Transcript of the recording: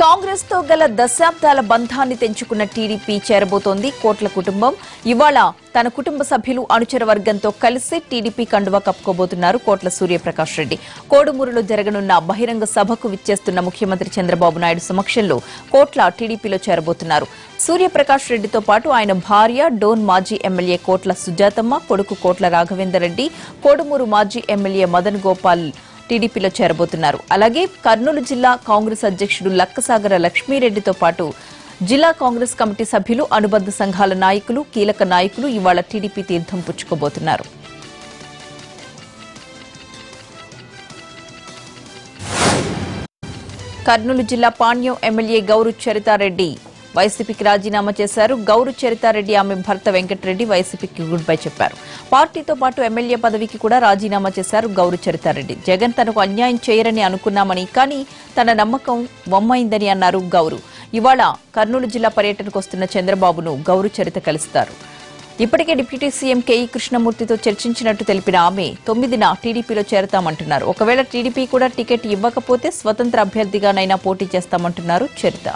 కాంగ్రెస్తో గల దశాబ్దాల బంధాన్ని తెంచుకున్న టీడీపీ చేరబోతోంది. కోట్ల కుటుంబం. ఇవాళ తన కుటుంబ సభ్యులు అనుచర వర్గంతో కలిసి టీడీపీ కండువా కప్పుకోబోతున్నారు కోట్ల సూర్యప్రకాష్ రెడ్డి. కోడుమూరులో జరగనున్న బహిరంగ సభకు విచ్చేస్తున్న ముఖ్యమంత్రి చంద్రబాబు నాయుడు సమక్షంలో కోట్ల టీడీపీలో చేరబోతున్నారు. సూర్యప్రకాష్ రెడ్డితో పాటు ఆయన భార్య డోన్ మాజీ ఎమ్మెల్యే కోట్ల సుజాతమ్మ కొడుకు కోట్ల రాఘవేందర్ రెడ్డి కోడుమూరు మాజీ ఎమ్మెల్యే మదన్ గోపాల్ టీడీపీలో చేరబోతున్నారు. అలాగే కర్నూలు జిల్లా కాంగ్రెస్ అధ్యక్షుడు లక్కసాగర లక్ష్మీరెడ్డితో పాటు జిల్లా కాంగ్రెస్ కమిటీ సభ్యులు అనుబంధ సంఘాల నాయకులు కీలక నాయకులు ఇవాళ టీడీపీ తీర్థం పుచ్చుకోబోతున్నారు. కర్నూలు జిల్లా పాణ్యం ఎమ్మెల్యే గౌరు చరితారెడ్డి వైసీపీకి రాజీనామా చేశారు. గౌరు చరితారెడ్డి ఆమె భర్త వెంకటరెడ్డి వైసీపీకి గుడ్ బై చెప్పారు. పార్టీతో పాటు ఎమ్మెల్యే పదవికి కూడా రాజీనామా చేశారు గౌరు చరితారెడ్డి. జగన్ తనకు అన్యాయం చేయరని అనుకున్నామని కానీ తన నమ్మకం వమ్మైందని అన్నారు గౌరు. ఇవాళ కర్నూలు జిల్లా పర్యటనకు వస్తున్న చంద్రబాబును గౌరు చరిత కలుస్తారు. ఇప్పటికే డిప్యూటీ సీఎం కేఈ కృష్ణమూర్తితో చర్చించినట్టు తెలిపిన ఆమె తొమ్మిదిన టీడీపీలో చేరతామంటున్నారు. ఒకవేళ టీడీపీ కూడా టికెట్ ఇవ్వకపోతే స్వతంత్ర అభ్యర్థిగానైనా పోటీ చేస్తామంటున్నారు చరిత.